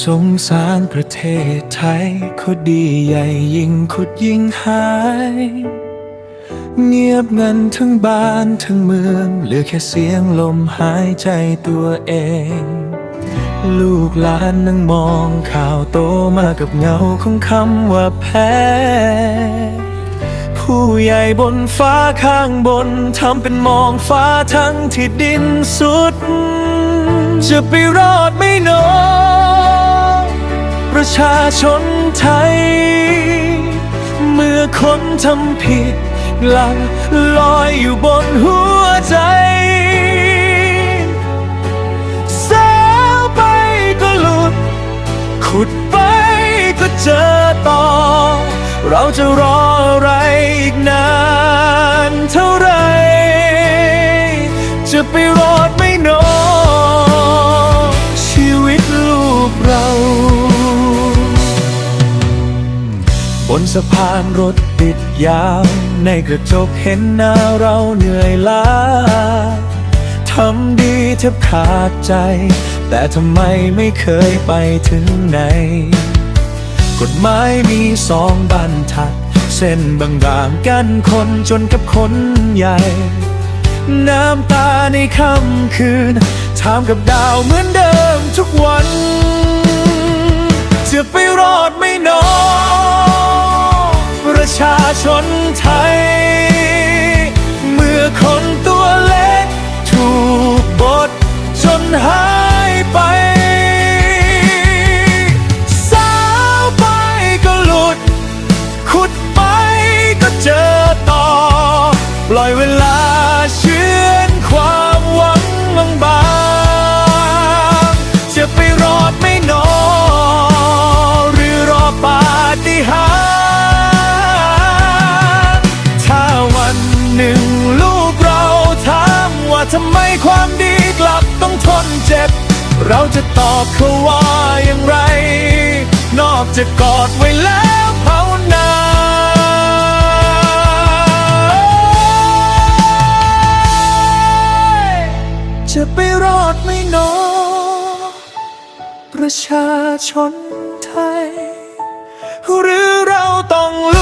สงสารประเทศไทยคดดีใหญ่ยิ่งขุดยิ่งหาย เงียบเงินทั้งบ้านทั้งเมืองเหลือแค่เสียงลมหายใจตัวเอง ลูกหลานนั่งมองข่าวโตมากับเงาของคำว่าแพ้ผู้ใหญ่บนฟ้าข้างบนทำเป็นมองฟ้าทั้งที่ดินสุด จะไปรอดไม่นอ ประชาชนไทย เมื่อคนทำผิดหลังลอยอยู่บนหัวใจสาวไปก็หลุด ขุดไปก็เจอต่อ เราจะรออะไร นสะพานรถติดยาว ในกระจกเห็นหน้าเราเหนื่อยล้าทำดีแทบขาดใจ แต่ทำไมไม่เคยไปถึงไหน กฎหมายมีสองบรรทัด เส้นบางๆกันคนจนกับคนใหญ่ น้ำตาในค่ำคืนทามกับดาวเหมือนเดิมทุกวัน จะไปรอดไม่นอประ ชาชนไทย เมื่อคนตัวเล็ก ถูกบดจนหายไป สาวไปก็หลุด ขุดไปก็เจอต่อ ปล่อยเวลา ทำไมความดีกลับต้องทนเจ็บ เราจะตอบเขาว่าอย่างไร นอกจากกอดไว้แล้วภาวนาจะไปรอดไหม่นอ ประชาชนไทย หรือเราต้องลุ